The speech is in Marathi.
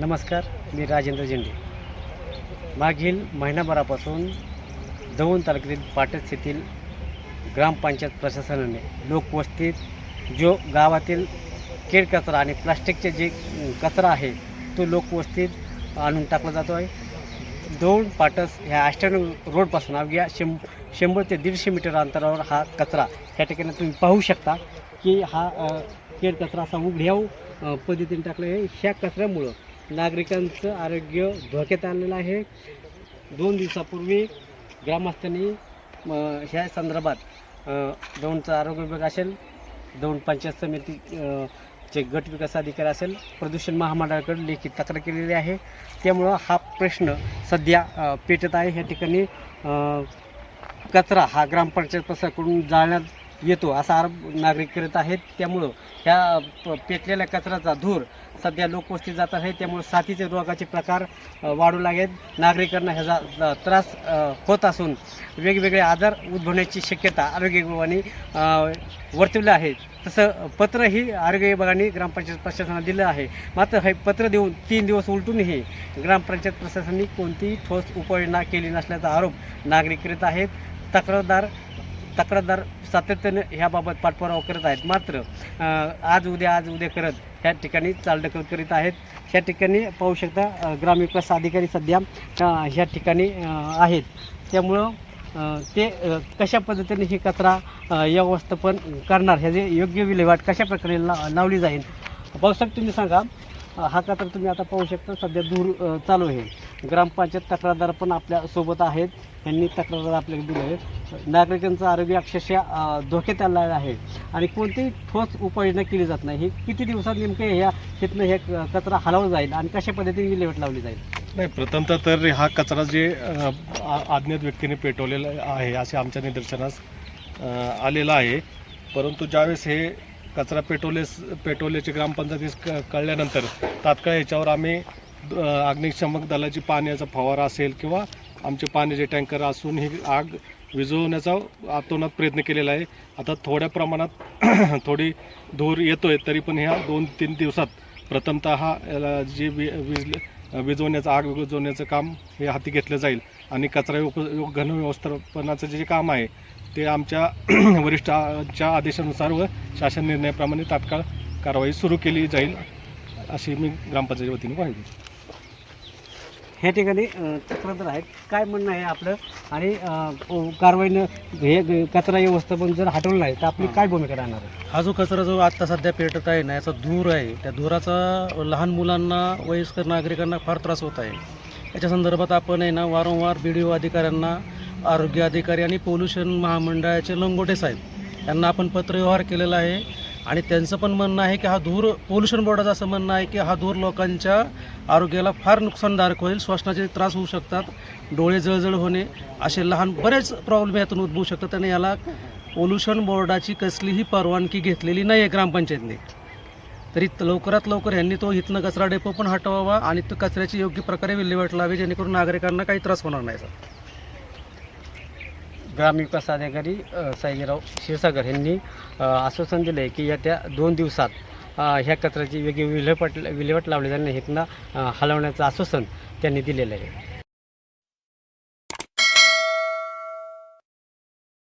नमस्कार मी राजेंद्र झेंडे. मागील महिनाभरापासून दौंड तालुक्यातील पाटस येथील ग्रामपंचायत प्रशासनाने लोकवस्तीत जो गावातील केड कचरा आणि प्लास्टिकचे जे कचरा आहे तो लोकवस्तीत आणून टाकला जातो आहे दौंड पाटस ह्या आष्टान रोडपासून अवघ्या शं शंभर ते दीडशे मीटर अंतरावर हा कचरा ह्या ठिकाणी तुम्ही पाहू शकता की हा केड कचरा असा उघड्याव पद्धतीने टाकला आहे. ह्या कचऱ्यामुळं नागरिकांचं आरोग्य धोक्यात आलेलं आहे. दोन दिवसापूर्वी ग्रामस्थांनी ह्या संदर्भात दौंडचं आरोग्य विभाग असेल दौंड पंचायत समिती चे गट विकास अधिकारी असेल प्रदूषण महामंडळाकडे लेखी तक्रार केलेली आहे. त्यामुळं हा प्रश्न सध्या पेटत आहे. ह्या ठिकाणी कचरा हा ग्रामपंचायत प्रसाकडून जाळण्यात येतो असा आरोप नागरिक करत आहेत. त्यामुळं ह्या प- पेटलेल्या कचऱ्याचा धूर सध्या लोकवस्ती जात आहे. त्यामुळे साथीचे रोगाचे प्रकार वाढू लागेल नागरिकांना ह्याचा त्रास होत असून वेगवेगळे आजार उद्भवण्याची शक्यता आरोग्य विभागाने वर्तवलं आहे. तसं पत्रही आरोग्य विभागाने ग्रामपंचायत प्रशासनाला दिलं आहे. मात्र हे पत्र देऊन तीन दिवस उलटूनही ग्रामपंचायत प्रशासनाने कोणतीही ठोस उपाययोजना केली नसल्याचा आरोप नागरिक करीत आहेत. तक्रारदार तक्रारदार सातत्याने ह्याबाबत पाठपुरावा करत आहेत. मात्र आज उद्या आज उद्या करत ह्या ठिकाणी चालढकल करीत आहेत. ह्या ठिकाणी पाहू शकता ग्रामविकास अधिकारी सध्या ह्या ठिकाणी आहेत. त्यामुळं ते कशा पद्धतीने ही कचरा व्यवस्थापन करणार ह्याचे योग्य विल्हेवाट कशा प्रकारे ला लावली जाईल? पावसाळ्यात तुम्ही सांगा. हा कचरा तुम्ही आता पाहू शकता. सध्या दूर चालू आहे. ग्रामपंचायत तक्रारदार पण आपल्यासोबत आहेत. यांनी तक्रार आपल्याला दिले आहेत. नागरिकांचं आरोग्य अक्षरशः धोक्यात आलेलं आहे. आणि कोणतीही ठोस उपाययोजना केली जात नाही. हे किती दिवसात नेमके ह्या तिथनं हे क- कचरा हलवला जाईल आणि कशा पद्धतीने विल्हेवाट लावली जाईल? नाही प्रथमतः तर हा कचरा जे अज्ञात व्यक्तीने पेटवलेला आहे असे आमच्या निदर्शनास आलेला आलेलं आहे. परंतु ज्यावेळेस हे कचरा पेट्रोलेस पेटवल्याचे ग्रामपंचायतीस क कळल्यानंतर तात्काळ याच्यावर आम्ही अग्निशमक दलाची पाण्याचा फवारा असेल किंवा आमचे पाण्याचे टँकर असून ही आग विझवण्याचा आतोनात प्रयत्न केलेला आहे. आता थोड्या प्रमाणात थोडी धूर येतो आहे तरी पण ह्या दोन तीन दिवसात प्रथमतः हा याला जी वि वीज विजवण्याचं आग विझवण्याचं काम हे हाती घेतलं जाईल. आणि कचरा योग घन व्यवस्थापनाचं जे काम आहे ते आमच्या वरिष्ठांच्या आदेशानुसार व शासन निर्णयाप्रमाणे तात्काळ कारवाई सुरू केली जाईल अशी मी ग्रामपंचायती वतीने पाहिजे ह्या ठिकाणी तक्रारदार आहेत. काय म्हणणं आहे आपलं? आणि अ, कारवाईनं हे कचरा व्यवस्थापन जर हटवलं नाही तर आपली काय भूमिका राहणार आहे? हा जो कचरा जो आत्ता सध्या पेटत आहे ना याचा धूर आहे. त्या धुराचा लहान मुलांना वयस्कर नागरिकांना फार त्रास होत आहे. याच्या संदर्भात आपण आहे ना वारंवार बी डी ओ अधिकाऱ्यांना आरोग्य अधिकारी आणि पोल्युशन महामंडळाचे लंगोटे साहेब यांना आपण पत्रव्यवहार केलेला आहे. आणि त्यांचं पण म्हणणं आहे की हा धूर पोल्युशन बोर्डाचं असं म्हणणं आहे की हा धूर लोकांच्या आरोग्याला फार नुकसानदायक होईल श्वसनाचे त्रास होऊ शकतात डोळे जळजळ होणे असे लहान बरेच प्रॉब्लेम यातून उद्भवू शकतात. आणि याला पोल्युशन बोर्डाची कसलीही परवानगी घेतलेली नाही आहे ग्रामपंचायतने. तरी लवकरात लवकर यांनी तो इथनं कचरा डेपो पण हटवावा आणि तो कचऱ्याची योग्य प्रकारे विल्हेवाट लावी जेणेकरून नागरिकांना काही त्रास होणार नाही सर. ग्रामविकास अधिकारी साईजीराव क्षीरसागर यांनी आश्वासन दिलं आहे की येत्या दोन दिवसात ह्या कचऱ्याची वेगळी विल्हेपाट विल्हेवाट लावली जाईल नाही हलवण्याचं आश्वासन त्यांनी दिलेलं आहे.